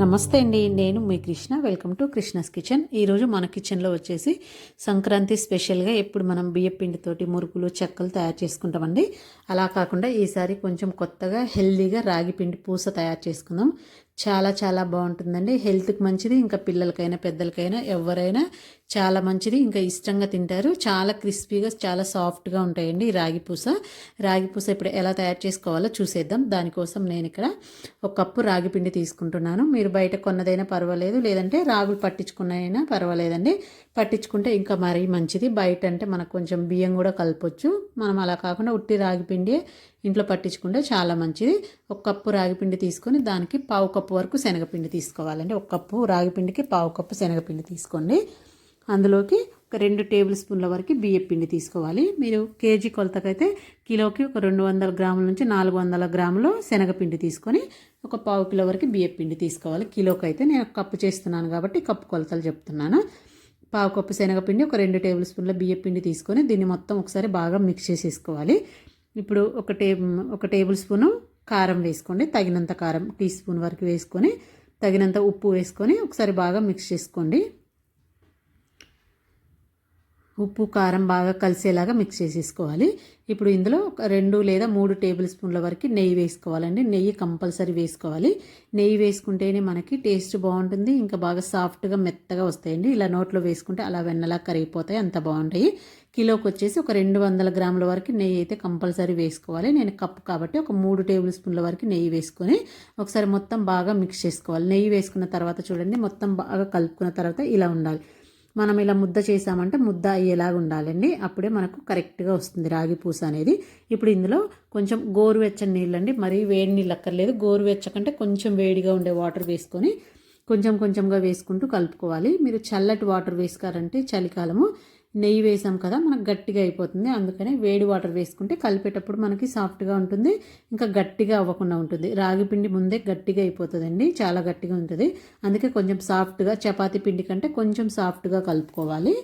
నమస్తే అండి. నేను మీ Krishna. Welcome to Krishna's kitchen. ఈరోజు మన కిచెన్లో వచ్చేసి సంక్రాంతి స్పెషల్గా ఎప్పుడు మనం బియ్య పిండితోటి మురుకులు చెక్కలు తయారు చేసుకుంటామండి. అలా కాకుండా ఈసారి కొంచెం కొత్తగా హెల్దీగా రాగి పిండి పూస తయారు చేసుకుందాం. చాలా చాలా బాగుంటుందండి. హెల్త్కి మంచిది ఇంకా పిల్లలకైనా పెద్దలకైనా ఎవరైనా చాలా మంచిది. ఇంకా ఇష్టంగా తింటారు. చాలా క్రిస్పీగా చాలా సాఫ్ట్గా ఉంటాయండి ఈ రాగి పూస. రాగి పూస ఇప్పుడు ఎలా తయారు చేసుకోవాలో చూసేద్దాం. దానికోసం నేను ఇక్కడ ఒక కప్పు రాగి పిండి తీసుకుంటున్నాను. మీరు బయట కొన్నదైనా పర్వాలేదు. లేదంటే రాగులు పట్టించుకున్నైనా పర్వాలేదండి. పట్టించుకుంటే ఇంకా మరీ మంచిది. బయట అంటే మనకు కొంచెం బియ్యం కూడా కలపొచ్చు. మనం అలా కాకుండా ఉట్టి రాగి పిండి ఇంట్లో పట్టించుకుంటే చాలా మంచిది. ఒక కప్పు రాగిపిండి తీసుకొని దానికి పావు కప్పు వరకు శనగపిండి తీసుకోవాలండి. ఒక కప్పు రాగిపిండికి పావు కప్పు శనగపిండి తీసుకోండి. అందులోకి ఒక రెండు టేబుల్ స్పూన్ల వరకు బియ్యపిండి తీసుకోవాలి. మీరు కేజీ కొలతకైతే కిలోకి ఒక రెండు వందల గ్రాముల నుంచి నాలుగు వందల గ్రాములు శనగపిండి తీసుకొని ఒక పావు కిలో వరకు బియ్యపిండి తీసుకోవాలి. కిలోకి అయితే నేను కప్పు చేస్తున్నాను కాబట్టి కప్పు కొలతలు చెప్తున్నాను. పావు కప్పు శనగపిండి ఒక రెండు టేబుల్ స్పూన్ల బియ్యపిండి తీసుకొని దీన్ని మొత్తం ఒకసారి బాగా మిక్స్ చేసేసుకోవాలి. ఇప్పుడు ఒక టే ఒక టేబుల్ స్పూను కారం వేసుకోండి. తగినంత కారం టీ స్పూన్ వరకు వేసుకొని తగినంత ఉప్పు వేసుకొని ఒకసారి బాగా మిక్స్ చేసుకోండి. ఉప్పు కారం బాగా కలిసేలాగా మిక్స్ చేసేసుకోవాలి. ఇప్పుడు ఇందులో ఒక రెండు లేదా మూడు టేబుల్ స్పూన్ల వరకు నెయ్యి వేసుకోవాలండి. నెయ్యి కంపల్సరీ వేసుకోవాలి. నెయ్యి వేసుకుంటేనే మనకి టేస్ట్ బాగుంటుంది. ఇంకా బాగా సాఫ్ట్గా మెత్తగా వస్తాయండి. ఇలా నోట్లో వేసుకుంటే అలా వెన్నలా కరిగిపోతాయి. అంత బాగుంటాయి. కిలోకి వచ్చేసి ఒక రెండు వందల గ్రాముల వరకు నెయ్యి అయితే కంపల్సరీ వేసుకోవాలి. నేను కప్పు కాబట్టి ఒక మూడు టేబుల్ స్పూన్ల వరకు నెయ్యి వేసుకొని ఒకసారి మొత్తం బాగా మిక్స్ చేసుకోవాలి. నెయ్యి వేసుకున్న తర్వాత చూడండి మొత్తం బాగా కలుపుకున్న తర్వాత ఇలా ఉండాలి. మనం ఇలా ముద్ద చేసామంటే ముద్ద అయ్యేలాగా ఉండాలండి. అప్పుడే మనకు కరెక్ట్గా వస్తుంది రాగి పూస అనేది. ఇప్పుడు ఇందులో కొంచెం గోరువెచ్చని నీళ్ళండి. మరీ వేడి నీళ్ళు అక్కర్లేదు. గోరువెచ్చకంటే కొంచెం వేడిగా ఉండే వాటర్ వేసుకొని కొంచెం కొంచెంగా వేసుకుంటూ కలుపుకోవాలి. మీరు చల్లటి వాటర్ వేసుకారంటే చలికాలము నెయ్యి వేసాం కదా మనకు గట్టిగా అయిపోతుంది. అందుకనే వేడి వాటర్ వేసుకుంటే కలిపేటప్పుడు మనకి సాఫ్ట్గా ఉంటుంది. ఇంకా గట్టిగా అవ్వకుండా ఉంటుంది. రాగి పిండి ముందే గట్టిగా అయిపోతుందండి. చాలా గట్టిగా ఉంటుంది. అందుకే కొంచెం సాఫ్ట్గా చపాతీ పిండి కంటే కొంచెం సాఫ్ట్గా కలుపుకోవాలి.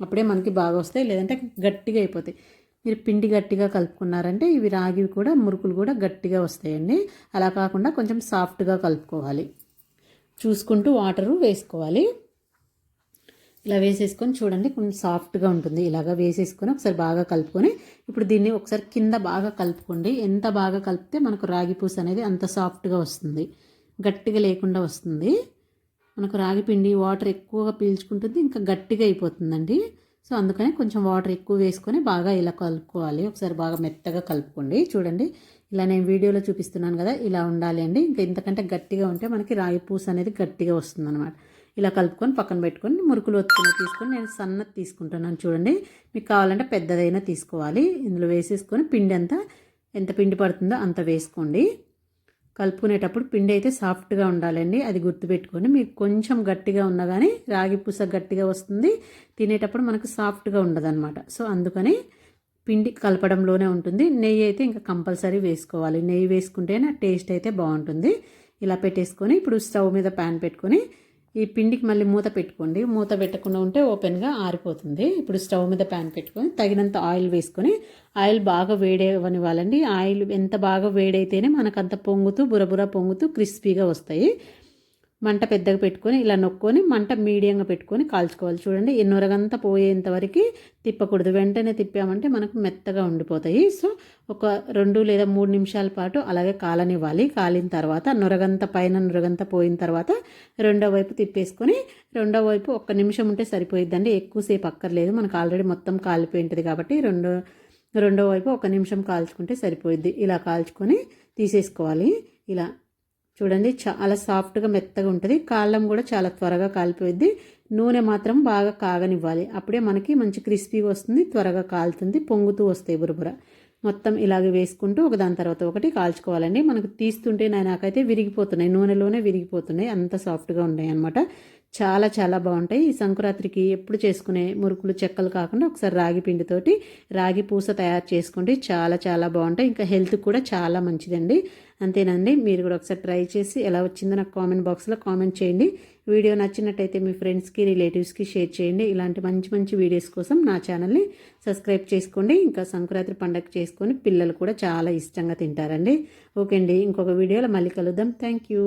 అప్పుడే మనకి బాగా వస్తాయి. లేదంటే గట్టిగా అయిపోతాయి. మీరు పిండి గట్టిగా కలుపుకున్నారంటే ఇవి రాగివి కూడా మురుకులు కూడా గట్టిగా వస్తాయండి. అలా కాకుండా కొంచెం సాఫ్ట్గా కలుపుకోవాలి. చూసుకుంటూ వాటరు వేసుకోవాలి. ఇలా వేసేసుకొని చూడండి కొంచెం సాఫ్ట్గా ఉంటుంది. ఇలాగ వేసేసుకొని ఒకసారి బాగా కలుపుకొని ఇప్పుడు దీన్ని ఒకసారి కింద బాగా కలుపుకోండి. ఎంత బాగా కలిపితే మనకు రాగి పూస అనేది అంత సాఫ్ట్గా వస్తుంది. గట్టిగా లేకుండా వస్తుంది. మనకు రాగి పిండి వాటర్ ఎక్కువగా పీల్చుకుంటుంది ఇంకా గట్టిగా అయిపోతుందండి. సో అందుకని కొంచెం వాటర్ ఎక్కువ వేసుకొని బాగా ఇలా కలుపుకోవాలి. ఒకసారి బాగా మెత్తగా కలుపుకోండి. చూడండి ఇలా నేను వీడియోలో చూపిస్తున్నాను కదా ఇలా ఉండాలి అండి. ఇంకా ఇంతకంటే గట్టిగా ఉంటే మనకి రాగి పూస అనేది గట్టిగా వస్తుంది అనమాట ఇలా కలుపుకొని పక్కన పెట్టుకొని మురుకులు ఒత్తుకుని తీసుకొని నేను సన్నది తీసుకుంటున్నాను. చూడండి మీకు కావాలంటే పెద్దదైనా తీసుకోవాలి. ఇందులో వేసేసుకొని పిండి అంతా ఎంత పిండి పడుతుందో అంత వేసుకోండి. కలుపుకునేటప్పుడు పిండి అయితే సాఫ్ట్గా ఉండాలండి. అది గుర్తుపెట్టుకొని మీకు కొంచెం గట్టిగా ఉన్నా కానీ రాగి పూస గట్టిగా వస్తుంది. తినేటప్పుడు మనకు సాఫ్ట్గా ఉండదన్నమాట. సో అందుకని పిండి కలపడంలోనే ఉంటుంది. నెయ్యి అయితే ఇంకా కంపల్సరీ వేసుకోవాలి. నెయ్యి వేసుకుంటేనే టేస్ట్ అయితే బాగుంటుంది. ఇలా పెట్టేసుకొని ఇప్పుడు స్టవ్ మీద ప్యాన్ పెట్టుకొని ఈ పిండికి మళ్ళీ మూత పెట్టుకోండి. మూత పెట్టకుండా ఉంటే ఓపెన్గా ఆరిపోతుంది. ఇప్పుడు స్టవ్ మీద ప్యాన్ పెట్టుకొని తగినంత ఆయిల్ వేసుకొని ఆయిల్ బాగా వేడేవనివ్వాలండి. ఆయిల్ ఎంత బాగా వేడైతేనే మనకు అంత పొంగుతూ బురబుర పొంగుతూ క్రిస్పీగా వస్తాయి. మంట పెద్దగా పెట్టుకొని ఇలా నొక్కొని మంట మీడియంగా పెట్టుకొని కాల్చుకోవాలి. చూడండి ఈ నొరగంతా పోయేంత వరకు తిప్పకూడదు. వెంటనే తిప్పామంటే మనకు మెత్తగా ఉండిపోతాయి. సో ఒక రెండు లేదా మూడు నిమిషాల పాటు అలాగే కాలనివ్వాలి. కాలిన తర్వాత నొరగంత పైన నొరగంత పోయిన తర్వాత రెండో వైపు తిప్పేసుకొని రెండో వైపు ఒక్క నిమిషం ఉంటే సరిపోయిద్దండి. ఎక్కువసేపు అక్కర్లేదు. మనకు ఆల్రెడీ మొత్తం కాలిపోయి ఉంటుంది కాబట్టి రెండో రెండో వైపు ఒక నిమిషం కాల్చుకుంటే సరిపోయిద్ది. ఇలా కాల్చుకొని తీసేసుకోవాలి. ఇలా చూడండి చాలా సాఫ్ట్గా మెత్తగా ఉంటుంది. కాళ్ళం కూడా చాలా త్వరగా కాలిపోయింది నూనె మాత్రం బాగా కాగనివ్వాలి. అప్పుడే మనకి మంచి క్రిస్పీగా వస్తుంది త్వరగా కాలుతుంది పొంగుతూ వస్తాయి బురబుర. మొత్తం ఇలాగే వేసుకుంటూ ఒక దాని తర్వాత ఒకటి కాల్చుకోవాలండి. మనకు తీస్తుంటే నాకైతే విరిగిపోతున్నాయి నూనెలోనే విరిగిపోతున్నాయి. అంత సాఫ్ట్గా ఉన్నాయి అనమాట చాలా చాలా బాగుంటాయి. ఈ సంక్రాంతికి ఎప్పుడు చేసుకునే మురుకులు చెక్కలు కాకుండా ఒకసారి రాగి పిండితోటి రాగి పూస తయారు చేసుకోండి. చాలా చాలా బాగుంటాయి. ఇంకా హెల్త్ కూడా చాలా మంచిదండి. అంతేనండి. మీరు కూడా ఒకసారి ట్రై చేసి ఎలా వచ్చిందో నాకు కామెంట్ బాక్స్లో కామెంట్ చేయండి. వీడియో నచ్చినట్టయితే మీ ఫ్రెండ్స్కి రిలేటివ్స్కి షేర్ చేయండి. ఇలాంటి మంచి మంచి వీడియోస్ కోసం నా ఛానల్ని సబ్స్క్రైబ్ చేసుకోండి. ఇంకా సంక్రాంతి పండగ చేసుకొని పిల్లలు కూడా చాలా ఇష్టంగా తింటారండి. ఓకే అండి. ఇంకొక వీడియోలో మళ్ళీ కలుద్దాం. Thank you.